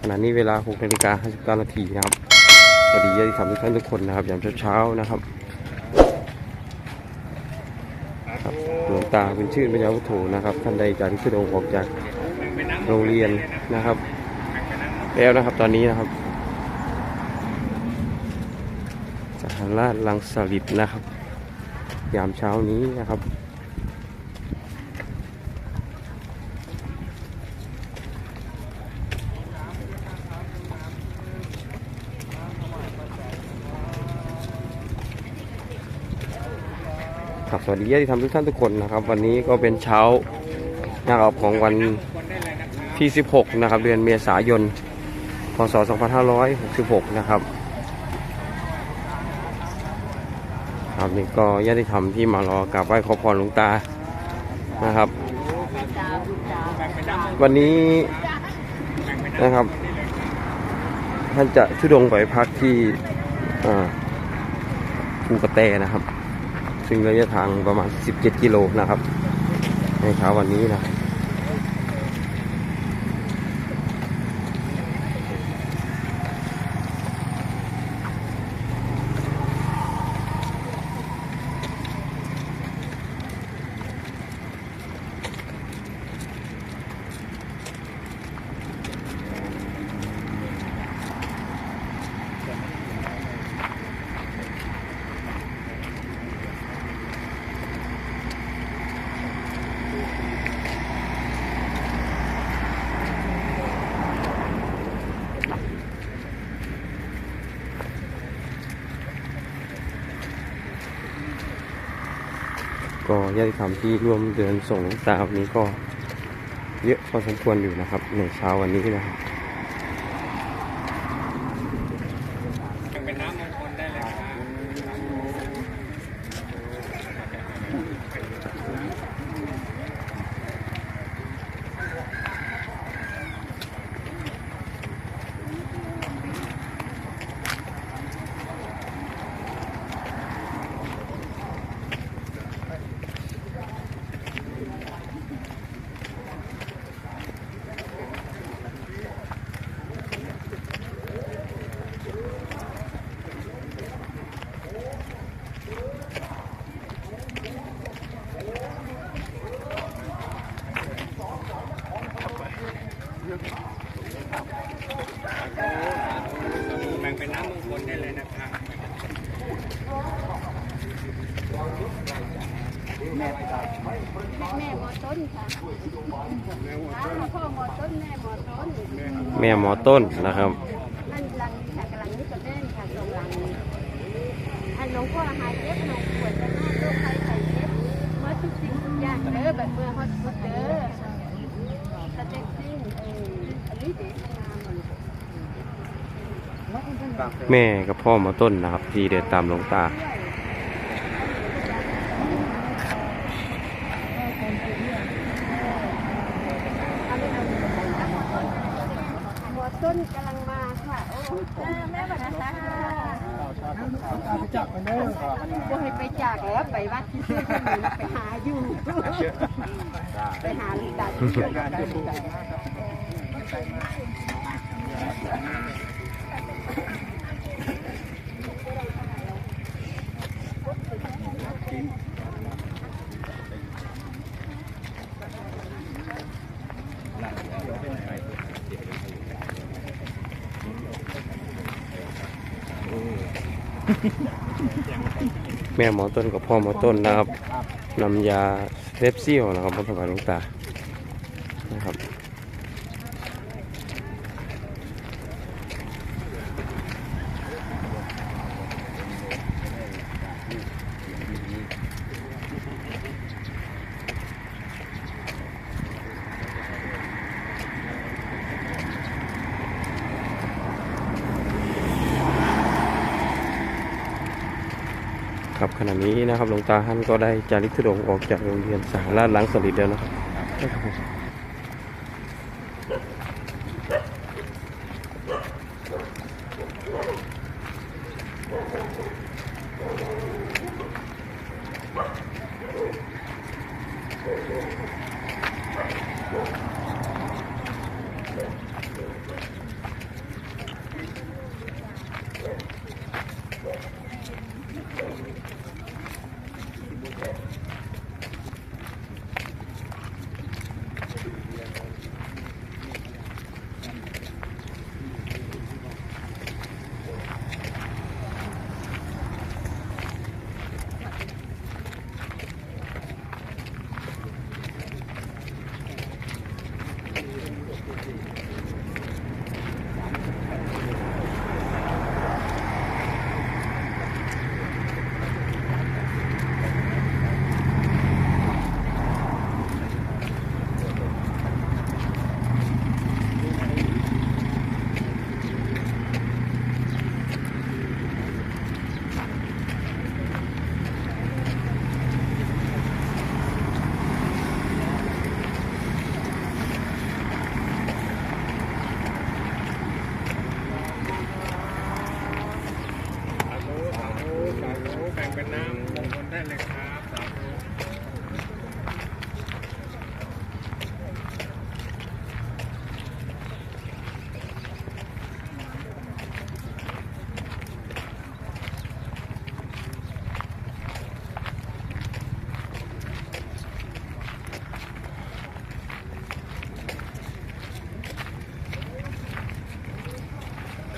ขณะนี้เวลา6นาฬิกา59นาทีนะครับสวัสดีญาติธรรมทุกท่านทุกคนนะครับยามเช้าๆนะครับครับหลวงตาเป็นชื่อพระยาวุฒโธนะครับ ท่านใดจากที่สุดงออกจากโรงเรียนนะครับ แล้วนะครับตอนนี้นะครับสถานราชลังสลิดนะครับ ยามเช้านี้นะครับ ครับสวัสดีญาติธรรมทุกท่านทุกคนนะครับ วันนี้ก็เป็นเช้านะครับของวันที่ 16 นะครับ เดือนเมษายน พศ 2566 นะครับครับนี่ก็ญาติธรรมที่มารอกราบไหว้ขอพรหลวงตานะครับ วันนี้นะครับท่านจะชุดงไปพักที่อ่าภูกระแตนะครับ ซึ่งระยะทางประมาณ 17 กิโลนะครับ ในเช้าวันนี้นะ ก็ญาติธรรมที่ร่วมเดินส่งตาวันนี้ก็เยอะพอสมควรอยู่นะครับ ในเช้าวันนี้นะครับ เป็นน้ำมงคลได้เลยครับ แบ่งเป็นน้ำมงคลได้เลยนะครับ แม่หมอต้นค่ะร้านพ่อหมอต้นแม่หมอต้นแม่หมอต้นนะครับ อันหลังค่ะกำลังนี่กับแม่ค่ะสองหลังอันหลวงพ่อหายเจ็บหลวงปวดจะหน้าโรคไข้ไข้เจ็บเมื่อทุกสิ่งทุกอย่างเด้อแบบเมื่อฮอตฟุตเด้อสเต็กซิ่งเอออันนี้เด็กงามหมดแม่กับพ่อหมอต้นนะครับ ที่เดินตามหลวงตา หมอต้นกำลังมาค่ะโอ้แม่บัดนะคะไปจากกันเด้อ บ่ให้ไปจากแล้วไปวัดที่เชื่อขนูไปหาอยู่ ไปหาลูกตาที่เชื่อกันได้ลูกตา แม่หมอต้นกับพ่อหมอต้นนะครับนำยาเซฟซี่นะครับมาถวายหลวงตานะครับ ขณะนี้นะครับหลวงตาท่านก็ได้จาริกธุดงออกจากโรงเรียนสหราชล้างสลิดแล้วนะครับครับผม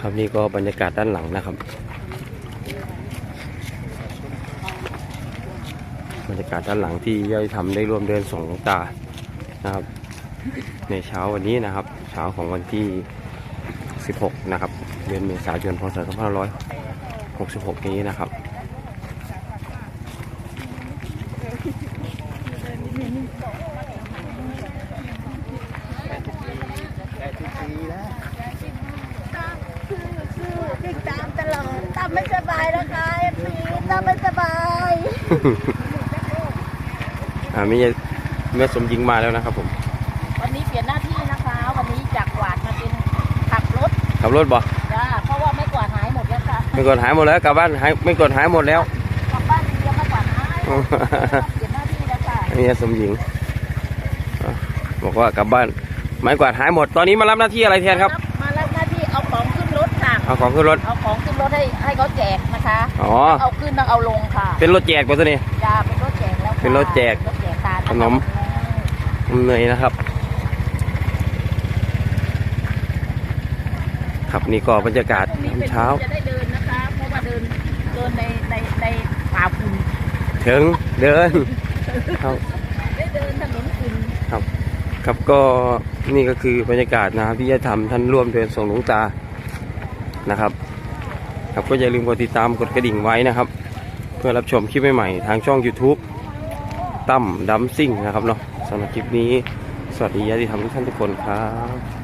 ครับนี่ก็บรรยากาศด้านหลังนะครับ บรรยากาศด้านหลังที่ย่อยทำได้ร่วมเดินสองหลวงตานะครับ ในเช้าวันนี้นะครับ เช้าของวันที่ 16 นะครับ เดือนเมษายนพศ2566 นี้นะครับ ติดตามตลอดตามไม่สบาย นะคะเอฟซีตามไม่สบายอ่ามีแม่สมยิงมาแล้วนะครับผม วันนี้เปลี่ยนหน้าที่นะคะ วันนี้จากกวาดมาเป็นขับรถขับรถบ่จ้าเพราะว่าไม่กวาดหายหมดแล้วค่ะไม่กดหายหมดแล้วกลับบ้านหายไม่กดหายหมดแล้วกลับบ้านเดียวไม่กวาดหายหมดเปลี่ยนหน้าที่แล้วค่ะนี่สมหญิงอะบอกว่ากลับบ้านไม้กวาดหายหมด ตอนนี้มารับหน้าที่อะไรแทนครับ เอาของขึ้นรถ เอาของขึ้นรถให้ให้เขาแจกนะคะอ๋อ เอาขึ้นต้องเอาลงค่ะเป็นรถแจกป่ะตัวนี้ จ้าเป็นรถแจกแล้วค่ะเป็นรถแจกรถแจกตาลขนม เหนื่อยนะครับ ครับนี่ก็บรรยากาศพรุ่งนี้เป็นเช้า จะได้เดินนะคะเพราะว่าเดินเดินในในในป่าฝุ่นถึงเดินครับได้เดินถนนฝุ่นครับก็นี่ก็คือบรรยากาศนะครับที่จะทำท่านร่วมเดินส่งหลวงตา นะครับ ครับก็อย่าลืมกดติดตามกดกระดิ่งไว้นะครับ เพื่อรับชมคลิปใหม่ๆทางช่อง YouTube ตั้มดัมซิ่งนะครับเนาะสำหรับคลิปนี้ สวัสดีญาติธรรมทุกท่านทุกคนครับ